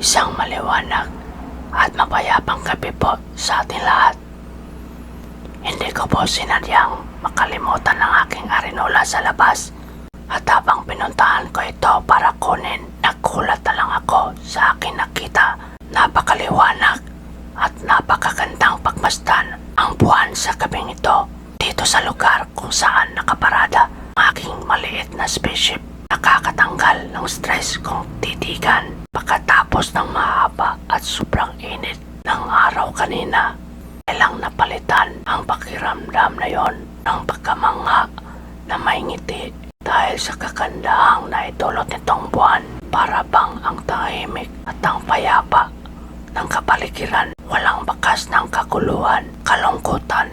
Isang maliwanag at mapayapang gabi po sa ating lahat. Hindi ko po sinadyang makalimutan ng aking arinola sa labas. At habang pinuntahan ko ito para kunin, nagkulat na lang ako sa aking nakita. Napakaliwanag at napakagandang pagmasdan ang buwan sa gabing ito. Dito sa lugar kung saan nakaparada ang aking maliit na spaceship. Nakakatanggal ng stress kong titigan pagkatapos ng mahaba at sobrang init ng araw kanina. Kailang napalitan ang pakiramdam na yon ng pagkamangha na may ngiti dahil sa kakandahang na idulot nitong buwan para bang ang tahimik at ang payapa ng kapaligiran walang bakas ng kaguluhan, kalungkutan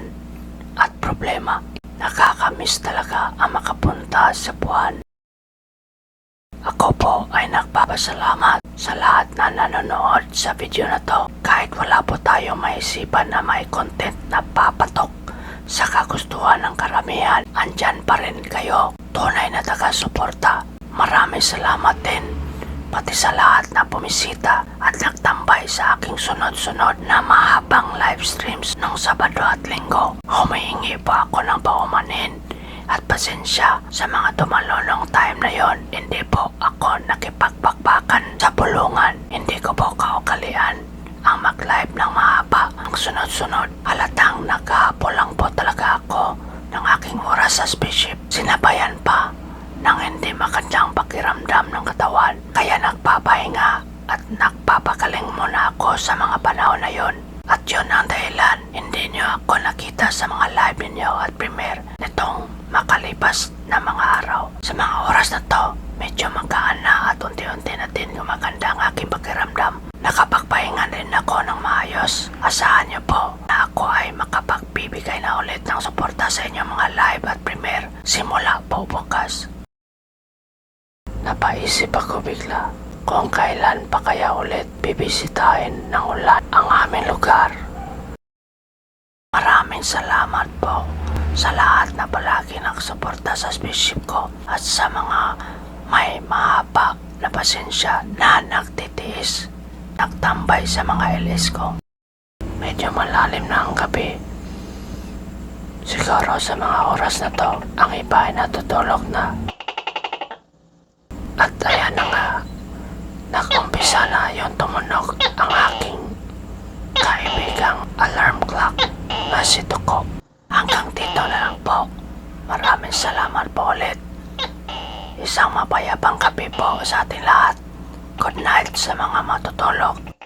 at problema. Nakakamiss talaga ang makapunta sa buwan. Ako po ay nagpapasalamat sa lahat na nanonood sa video na to. Kahit wala po tayo maisipan na may content na papatok sa kagustuhan ng karamihan, andyan pa rin kayo. Tunay na taga-suporta. Maraming salamat din pati sa lahat na bumisita at nagtambay sa aking sunod-sunod na mahabang live streams ng Sabado at Linggo. Humihingi po ako ng paumanin at pasensya sa mga tumalonong time na yon. Hindi po ako nakipagpakpakan sa bulungan. Hindi ko po kaugalian ang mag-live ng mahaba ang sunod-sunod. Halatang naghahabol lang po talaga ako ng aking oras sa spaceship. Sinabayan pa ng hindi magandang pakiramdam ng katawan. Kaya nagpapahinga at nagpapagaling muna ako sa mga panahon na yon. At yun ang dahilan, hindi niyo ako nakita sa mga live ninyo at premiere nitong makalipas na mga araw. Sa mga oras na to, medyo magaan na at unti-unti na din gumaganda ang aking pakiramdam. Nakapagpahinga din ako ng maayos. Asahan niyo po na ako ay makapagbibigay na ulit ng suporta sa inyong mga live at premiere simula po bukas. Napaisip ako bigla kung kailan pa kaya ulit bibisitahin ng ulan ang aming lugar. Maraming salamat po sa lahat na palagi nagsuporta sa spaceship ko at sa mga may mahaba na pasensya na nagtitiis, nagtambay sa mga LS ko. Medyo malalim na ang gabi. Siguro sa mga oras na to, ang iba ay natutulog na. At ayan na nga, nakumpisa na yung tumunog ang aking kaibigang alarm clock na si Tuko. Hanggang dito po. Maraming salamat po ulit. Isang mapayapang gabi po sa ating lahat. Good night sa mga matutulog.